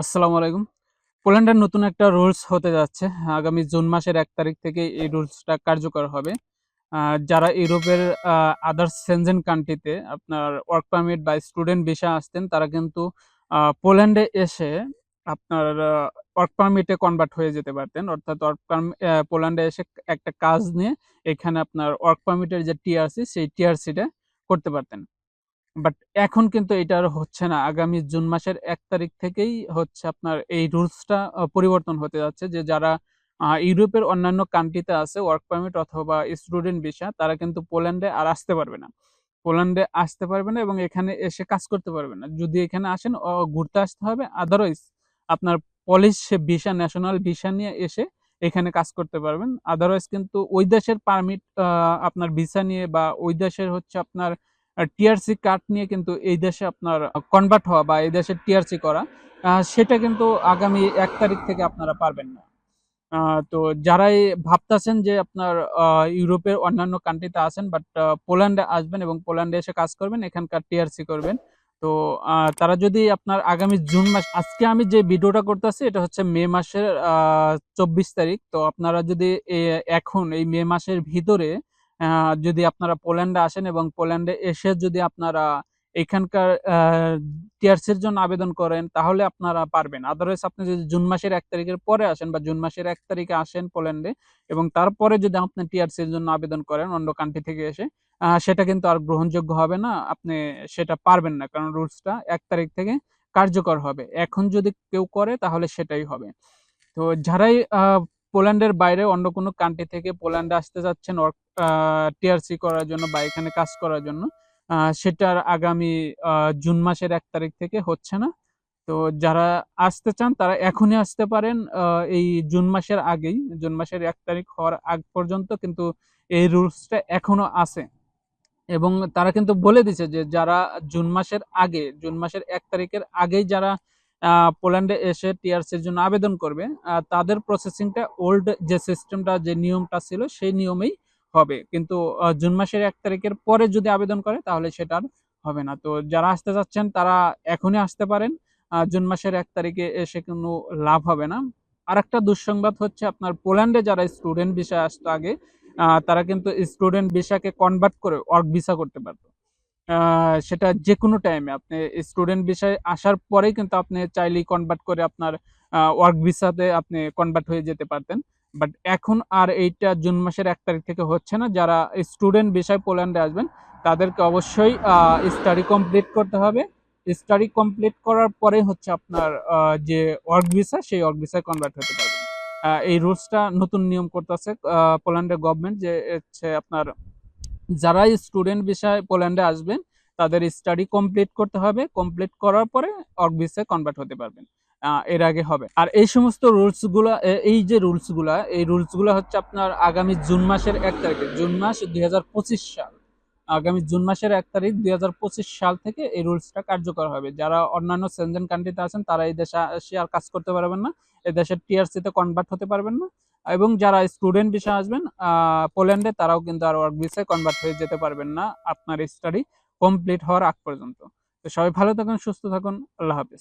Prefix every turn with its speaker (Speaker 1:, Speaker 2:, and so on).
Speaker 1: আসসালামু আলাইকুম। পোল্যান্ডের নতুন একটা রুলস হতে যাচ্ছে। আগামী জুন মাসের এক তারিখ থেকে এই রুলসটা কার্যকর হবে। যারা ইউরোপের আদার্স সেনজেন কান্ট্রিতে আপনার ওয়ার্ক পারমিট বা স্টুডেন্ট ভিসা আসতেন, তারা কিন্তু পোল্যান্ডে এসে আপনার ওয়ার্ক পারমিটে কনভার্ট হয়ে যেতে পারতেন। অর্থাৎ ওয়ার্ক পোল্যান্ডে এসে একটা কাজ নিয়ে এখানে আপনার ওয়ার্ক পারমিটের যে টিআরসি সেই টিআরসিটা করতে পারতেন। বাট এখন কিন্তু এটা আর হচ্ছে না। আগামী জুন মাসের এক তারিখ থেকেই হচ্ছে আপনার এই রুলসটা পরিবর্তন হতে যাচ্ছে যে যারা ইউরোপের অন্যান্য কান্ট্রিতে আছে, ওয়ার্ক পারমিট অথবা স্টুডেন্ট ভিসা, তারা কিন্তু পোল্যান্ডে আর আসতে পারবে না। পোল্যান্ডে আসতে পারবে না এবং এখানে এসে কাজ করতে পারবে না। যদি এখানে আসেন ঘুরতে আসতে হবে। আদারওয়াইজ আপনার পলিশ ভিসা ন্যাশনাল ভিসা নিয়ে এসে এখানে কাজ করতে পারবেন। আদারওয়াইজ কিন্তু ওই দেশের পারমিট আপনার ভিসা নিয়ে বা ওই দেশের হচ্ছে আপনার টিআরসি কার্ড নিয়ে কিন্তু এই দেশে আপনার কনভার্ট হওয়া বা এই দেশে টিআরসি করা সেটা কিন্তু আগামী এক তারিখ থেকে আপনারা পারবেন না। তো যারাই ভাবতেছেন যে আপনার ইউরোপের অন্যান্য কান্ট্রিতে আছেন বাট পোল্যান্ডে আসবেন এবং পোল্যান্ডে এসে কাজ করবেন, এখানকার টিআরসি করবেন, তো তারা যদি আপনার আগামী জুন মাস, আজকে আমি যে ভিডিওটা করতেছি, এটা হচ্ছে মে মাসের চব্বিশ তারিখ, তো আপনারা যদি এখন, এই মে মাসের ভিতরে যদি আপনারা পোল্যান্ডে আসেন এবং পোল্যান্ডে এসে যদি আপনারা এখানকার টিআরসির জন্য আবেদন করেন, তাহলে আপনারা পারবেন। আদারওয়াইজ আপনি যদি জুন মাসের এক তারিখের পরে আসেন বা জুন মাসের এক তারিখে আসেন পোল্যান্ডে এবং তারপরে যদি আপনি টিআরসির জন্য আবেদন করেন অন্য কান্ট্রি থেকে এসে সেটা কিন্তু আর গ্রহণযোগ্য হবে না। আপনি সেটা পারবেন না কারণ রুলসটা এক তারিখ থেকে কার্যকর হবে। এখন যদি কেউ করে তাহলে সেটাই হবে। তো যারাই পোল্যান্ডের বাইরে অন্য কোনো কান্ট্রি থেকে পোল্যান্ডে আসতে যাচ্ছেন টিআরসি করার জন্য বা এখানে কাজ করার জন্য সেটার আগামী জুন মাসের এক তারিখ থেকে হচ্ছে না। তো যারা আসতে চান তারা এখনই আসতে পারেন এই জুন মাসের আগেই। জুন মাসের এক তারিখ হওয়ার আগ পর্যন্ত কিন্তু এই রুলসটা এখনও আছে। এবং তারা কিন্তু বলে দিছে যে যারা জুন মাসের আগে, জুন মাসের এক তারিখের আগেই যারা পোল্যান্ডে এসে টিআরসির জন্য আবেদন করবে। তাদের প্রসেসিংটা ওল্ড যে সিস্টেমটা যে নিয়মটা ছিল, সেই নিয়মেই হবে। কিন্তু জুন মাসের এক তারিখের পরে যদি আবেদন করে, তাহলে সেটা আর হবে না। তো যারা আসতে চাচ্ছেন, তারা এখনই আসতে পারেন। জুন মাসের এক তারিখে এসে কোনো লাভ হবে না। আর একটা দুঃসংবাদ হচ্ছে, আপনার পোল্যান্ডে যারা স্টুডেন্ট ভিসা আসতো আগে তারা কিন্তু স্টুডেন্ট ভিসাকে কনভার্ট করে ওয়ার্ক ভিসা করতে পারতো। সেটা যে কোনো টাইমে আপনি স্টুডেন্ট বিষয়ে আসার পরেই কিন্তু আপনি চাইলেই কনভার্ট করে আপনার ওয়ার্ক ভিসাতে আপনি কনভার্ট হয়ে যেতে পারতেন। বাট এখন আর এইটা জুন মাসের এক তারিখ থেকে হচ্ছে না। যারা স্টুডেন্ট ভিসায় পোল্যান্ডে আসবেন তাদেরকে অবশ্যই স্টাডি কমপ্লিট করতে হবে। স্টাডি কমপ্লিট করার পরে হচ্ছে আপনার যে ওয়ার্ক ভিসা সেই ওয়ার্ক ভিসায় কনভার্ট হতে পারবেন। আহ, এই রুলসটা নতুন নিয়ম করতেছে পোল্যান্ডের গভর্নমেন্ট যে হচ্ছে আপনার যারা স্টুডেন্ট বিষয়ে পোল্যান্ডে আসবেন, তাদের স্টাডি কমপ্লিট করতে হবে। কমপ্লিট করার পরে অর্ক কনভার্ট হতে পারবেন। এর আগে হবে। আর এই সমস্ত রুলসগুলো এই যে রুলসগুলো এই রুলসগুলো হচ্ছে আপনার আগামী জুন মাসের এক তারিখে, জুন মাস দুই হাজার পঁচিশ সাল। আগামী জুন মাসের এক তারিখ দুই হাজার পঁচিশ সাল থেকে এই রুলসটা কার্যকর হবে। যারা অন্যান্য সেনজেন কান্ট্রিতে আছেন, তারা এই দেশে আসে আর কাজ করতে পারবেন না। এই দেশের টিআরসিতে কনভার্ট হতে পারবেন না। এবং যারা স্টুডেন্ট বিষয়ে আসবেন পোল্যান্ডে তারাও কিন্তু আর ওয়ার্ক ভিসায় কনভার্ট হয়ে যেতে পারবেন না। আপনার স্টাডি কমপ্লিট হওয়ার আগ পর্যন্ত। তো সবাই ভালো থাকুন, সুস্থ থাকুন। আল্লাহ হাফিজ।